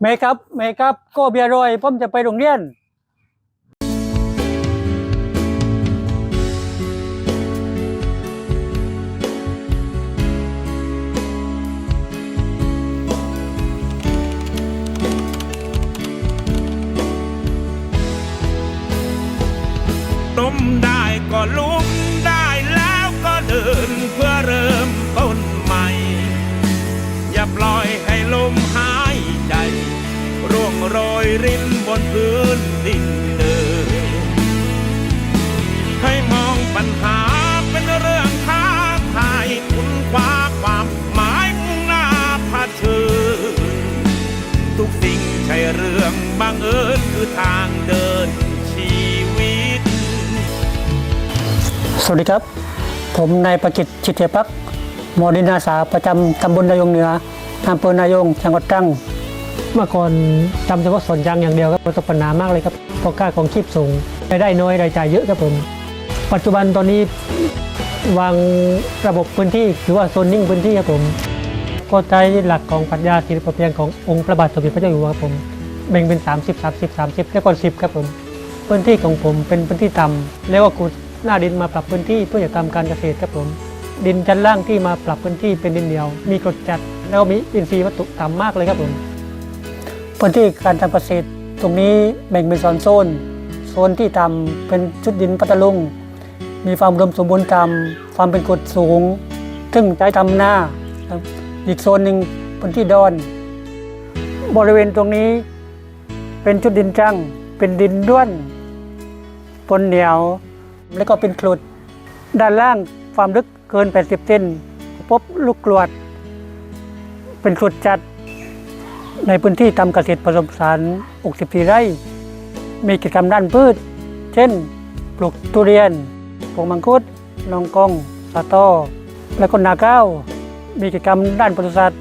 เมครับเมครับก็เบียร์รอยผมจะไปโรงเรียนล้มได้ก็ลุก นพื้นดินเดิมให้มองปัญหาเป็นเรื่องท้าทายคุณคว้าความหมายมุ่งหน้าเผชิญทุกสิ่งใช่เรื่องบังเอิญคือทางเดินชีวิต สวัสดีครับ ผมนายประกิตชิตเทพักหมอดินอาสาประจำตำบลนายงเหนืออำเภอนายงจังหวัดตรัง เมื่อก่อนจำเฉพาะสวนยางอย่างเดียวครับประสบปัญหามากเลยครับเพราะค่าของชีพสูงรายได้น้อยรายจ่ายเยอะครับผม ปัจจุบันตอนนี้วางระบบพื้นที่หรือว่าโซนนิ่งพื้นที่ครับผมก็ใช้หลักของปรัชญาสิริพอเพียงขององค์พระบาทสมเด็จพระเจ้าอยู่หัวครับผมแบ่งเป็น 30 30 30 แล้วก็10ครับผมพื้นที่ของผมเป็นพื้นที่ต่ำแล้วก็ขุดหน้าดินมาปรับพื้นที่เพื่อจะทำการเกษตรครับผม ดินชั้นล่างที่มาปรับพื้นที่เป็นดินเหนียว มีกรดจัดแล้วก็มีอินทรีย์วัตถุต่ำมากเลยครับผม พื้นที่การทำเกษตรตรงนี้แบ่งเป็นโซนโซน โซนที่ต่ำเป็นชุดดินพัทลุง มีความอุดมสมบูรณ์ต่ำความเป็นกรดสูง ซึ่งใช้ทำหน้า อีกโซนหนึ่งพื้นที่ดอน บริเวณตรงนี้เป็นชุดดินจังเป็นดินด้วนปนเหนียว แล้วก็เป็นครุด ด้านล่างความลึกเกิน 80เซนพบลูกกรวด เป็นครุดจัด ในพื้นที่ทำเกษตรผสมผสาน64 ไร่ มีกิจกรรมด้านพืช เช่น ปลูกทุเรียน ปลูกมังคุดลองกอง สาตอ และก็นาข้าว มีกิจกรรมด้านปศุสัตว์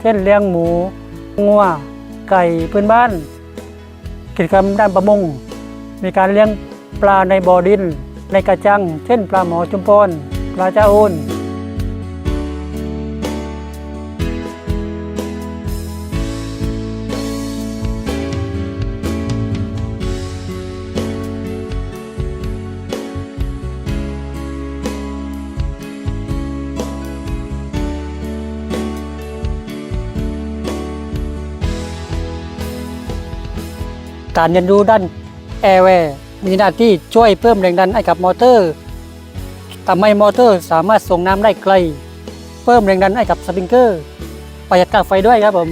เช่นเลี้ยงหมู งัว ไก่พื้นบ้าน กิจกรรมด้านประมง มีการเลี้ยงปลาในบ่อดิน ในกระจัง เช่น ปลาหมอจุมพรปลาเจ้าโอน การเรียนรู้ด้านแอร์แวร์มีหน้าที่ช่วยเพิ่มแรงดันให้กับมอเตอร์ทำให้มอเตอร์สามารถส่งน้ำได้ไกล เพิ่มแรงดันให้กับสปริงเกอร์ ประหยัดค่าไฟด้วยครับผม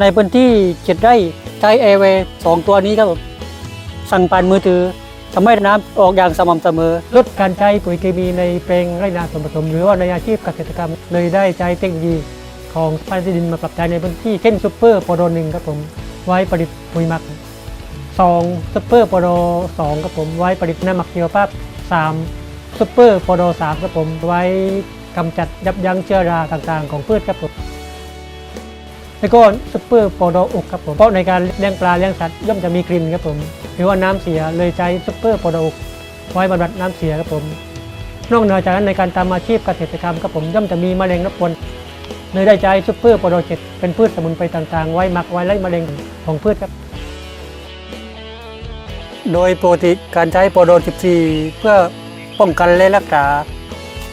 ในพื้นที่เจ็ดไร่ใช้แอร์แวร์สองตัวนี้ครับผม สั่งผ่านมือถือทำให้น้ำออกอย่างสม่ำเสมอ ลดการใช้ปุ๋ยเคมีในแปลงไร่นาส่วนผสม หรือว่าในอาชีพเกษตรกรรมเลยได้ใช้เทคโนโลยีของพันธุ์ดินมาปรับใช้ในพื้นที่เช่นซูเปอร์โปรโดหนึ่งครับผม ไว้ผลิตปุ๋ยหมัก สองซุปเปอร์โปรโดสองครับผมไว้ผลิตน้ำหมักชีวภาพสามซุปเปอร์โปรโดสามครับผมไว้กำจัดยับยั้งเชื้อราต่างๆ ของพืชครับผมแล้วก็ซุปเปอร์โปรโดอกครับผมเพราะในการเลี้ยงปลาเลี้ยงสัตว์ย่อมจะมีกลิ่นครับผมหรือว่าน้ำเสียเลยใช้ซุปเปอร์โปรโดอกไว้บำบัดน้ำเสียครับผมนอกเหนือจากนั้นในการทำอาชีพเกษตรกรรมครับผมย่อมจะมีมะเร็งรบกวนเลยได้ใช้ซุปเปอร์โปรโดเจ็ดเป็นพืชสมุนไพรต่างๆ ไว้หมักไว้ไล่มะเร็งของพืชครับ โดยปกติการใช้โปรโดน 14 เพื่อป้องกันและรักษา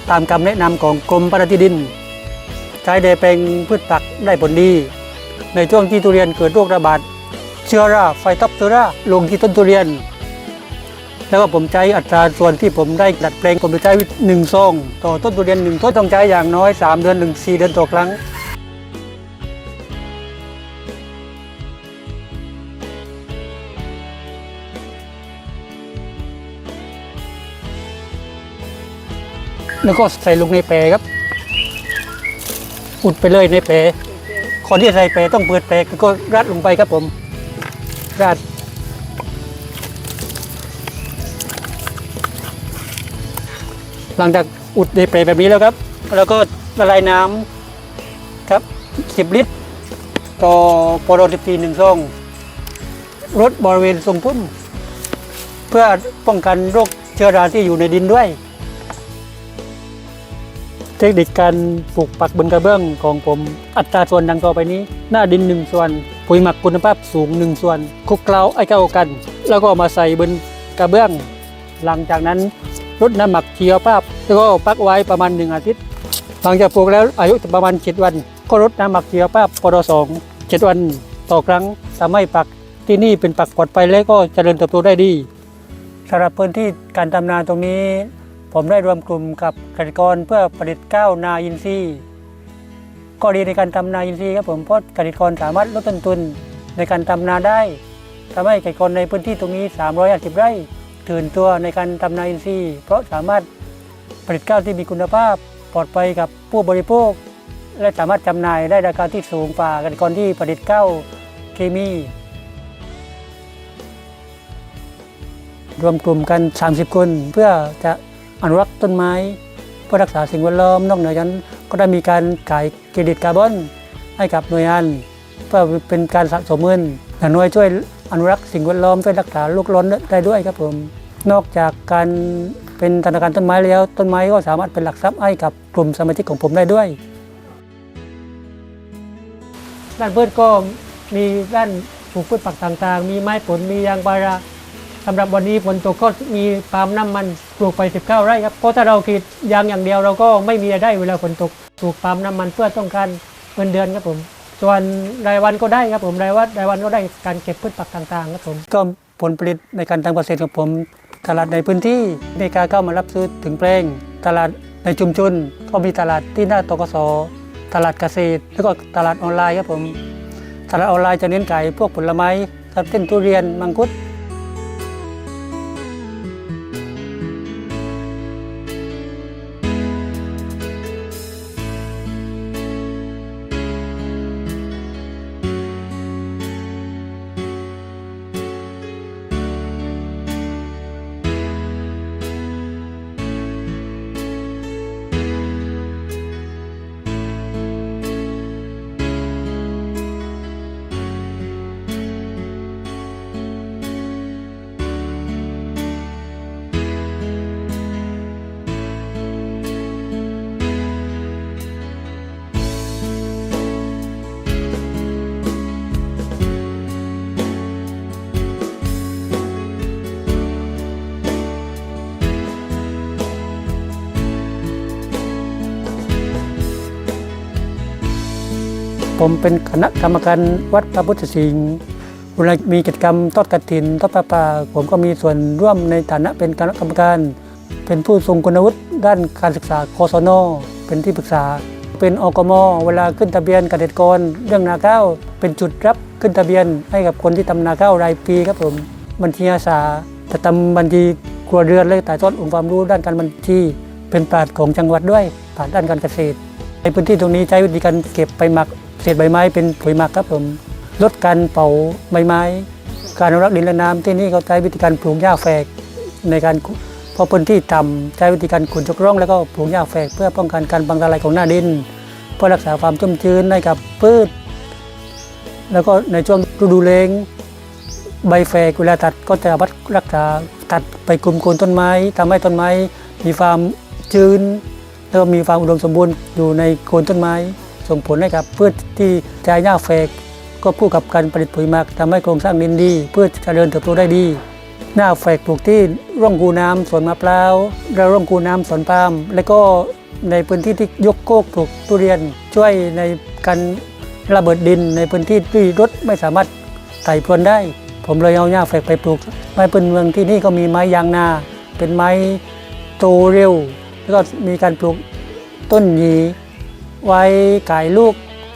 ตามคำแนะนำของกรมปฏิดิน ใช้ในแปลงพืชผักได้ผลดี ในช่วงที่ทุเรียนเกิดโรคระบาดเชื้อราไฟท็อปเตอราลงที่ต้นทุเรียน แล้วก็ผมใช้อัตราส่วนที่ผมได้ดัดแปลงผมจะใช้หนึ่งซอง ต่อต้นทุเรียนหนึ่งต้นต้องใช้อย่างน้อย 3 เดือนถึง4เดือนต่อครั้ง แล้วก็ใส่ลงในแปรครับ อุดไปเลยในแปรคนที่ใส่แปรต้องเปิดแปรก็รัดลงไปครับผมรัดหลังจากอุดในแปรแบบนี้แล้วครับ แล้วก็ละลายน้ำครับ 10 ลิตร ต่อปรสิบสี่หนึ่งซองรดบริเวณทรงพุ่ม เพื่อป้องกันโรคเชื้อราที่อยู่ในดินด้วย เทคนิคการปลูกปักบนกระเบื้องของผมอัตราส่วนดังต่อไปนี้ หน้าดิน 1 ส่วน ปุ๋ยหมักคุณภาพสูงหนึ่งส่วนคลุกเคล้าให้เข้ากัน แล้วก็มาใส่บนกระเบื้อง หลังจากนั้นรดน้ำหมักชียวภาพ แล้วก็พักไว้ประมาณหนึ่งอาทิตย์ หลังจากปลูกแล้วอายุประมาณ 7 วัน ก็รดน้ำหมักชียวภาพปรสองเจ็ดวันต่อครั้งทำให้ปักที่นี่เป็นปักปลอดภัยและก็เจริญเติบโตได้ดีสำหรับพื้นที่การทำนาตรงนี้ ผมได้รวมกลุ่มกับเกษตรกรเพื่อผลิตข้าวนาอินทรีย์ก็ดีในการทำนาอินทรีย์ครับผมเพราะเกษตรกรสามารถลดต้นทุนในการทำนาได้ทำให้เกษตรกรในพื้นที่ตรงนี้ 350 ไร่ตื่นตัวในการทำนาอินทรีย์ เพราะสามารถผลิตข้าวที่มีคุณภาพปลอดภัยกับผู้บริโภค และสามารถจำหน่ายได้ราคาที่สูงกว่าเกษตรกรที่ผลิตข้าวเคมีรวมกลุ่มกัน 30 คนเพื่อจะ อนุรักษ์ต้นไม้เพื่อรักษาสิ่งแวดล้อมนอกเหนือจากนั้นก็ได้มีการขายเครดิตคาร์บอนให้กับหน่วยงานเพื่อเป็นการสะสมเงินอย่างน้อยช่วยอนุรักษ์สิ่งแวดล้อมช่วยรักษาโลกร้อนได้ด้วยครับผม นอกจากการเป็นธนาคารต้นไม้แล้วต้นไม้ก็สามารถเป็นหลักทรัพย์ให้กับกลุ่มสมาชิกของผมได้ด้วยด้านพืชก็มีด้านปลูกพืชผักต่างๆ มีไม้ผลมียางพารา สำหรับวันนี้ฝนตกก็มีปาล์มน้ำมันปลูกไป 19 ไร่ครับเพราะถ้าเรากรีดยางอย่างเดียวเราก็ไม่มีรายได้เวลาฝนตกปลูกปาล์มน้ำมันเพื่อต้องการเงินเดือนครับผม ส่วนรายวันก็ได้ครับผมรายวันรายวันก็ได้การเก็บพืชผักต่างๆครับผมก็ผลผลิตในการทำเกษตรของผมตลาดในพื้นที่ในการเข้ามารับซื้อถึงแปลงตลาดในชุมชนก็มีตลาดที่หน้าตกสตลาดเกษตร แล้วก็ตลาดออนไลน์ครับผม ตลาดออนไลน์จะเน้นขายพวกผลไม้ครับเช่นทุเรียนมังคุด ผมเป็นคณะกรรมการวัดพระพุทธสิงห์เวลามีกิจกรรมทอดกฐินทอดประปาผมก็มีส่วนร่วมในฐานะเป็นคณะกรรมการ เป็นผู้ทรงคุณวุฒิด้านการศึกษากศนเป็นที่ปรึกษา เป็นอกมเวลาขึ้นทะเบียนเกษตรกร เรื่องนาข้าวเป็นจุดรับขึ้นทะเบียนให้กับคนที่ทำนาข้าวรายปีครับผมบัญชีอาสาจะทำบัญชีครัวเรือนและถ่ายทอดองค์ความรู้ด้านการบัญชี เป็นปราชญ์ของจังหวัดด้วยผ่านด้านการเกษตร ในพื้นที่ตรงนี้ใช้วิธีการเก็บไปหมักเศษใบไม้เป็นปุ๋ยหมักครับผมลดการเผาใบไม้ การอนุรักษ์ดินและน้ำที่นี่เขาใช้วิธีการปลูกหญ้าแฝกในการพอพื้นที่ต่ำใช้วิธีการขุดจกร่องแล้วก็ปลูกหญ้าแฝกเพื่อป้องกันการบังทลายของหน้าดิน เพื่อรักษาความชุ่มชื้นให้กับพืช แล้วก็ในช่วงฤดูแล้งใบแฝกเวลาตัดก็จะวัดรักษาตัดไปกลุ่มโคนต้นไม้ทำให้ต้นไม้มีความชื้น แล้วก็มีความอุดมสมบูรณ์อยู่ในโคนต้นไม้ ส่งผลให้กับพืชที่ใช้หญ้าแฝกก็คู่กับการผลิตปุ๋ยหมักทำให้โครงสร้างดินดีพืชเจริญเติบโตได้ดี หน้าแฝกปลูกที่ร่องคูน้ำสวนมะพร้าวและร่องคูน้ำสวนปาล์มและก็ในพื้นที่ที่ยกโคกปลูกทุเรียนช่วยในการระเบิดดินในพื้นที่ที่รถไม่สามารถไต่พรวนได้ ผมเลยเอาหญ้าแฝกไปปลูกไม้พื้นเมืองที่นี่ก็มีไม้ยางนา เป็นไม้โตเร็ว แล้วก็มีการปลูกต้นหยีไว้ขายลูก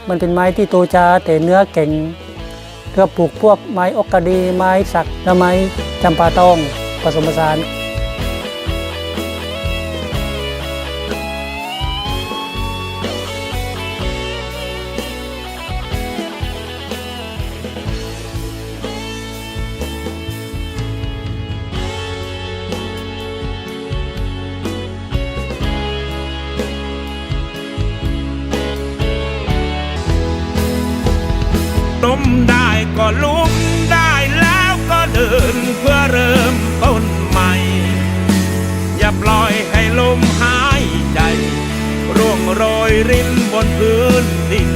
มันเป็นไม้ที่โตช้าแต่เนื้อเก่งแล้วก็ปลูกพวกไม้อกกาดีไม้สักและไม้จำปาตองผสมผสาน ล้มได้ก็ลุกได้แล้วก็เดินเพื่อเริ่มต้นใหม่ อย่าปล่อยให้ลมหายใจ ร่วงโรยรินบนพื้นดิน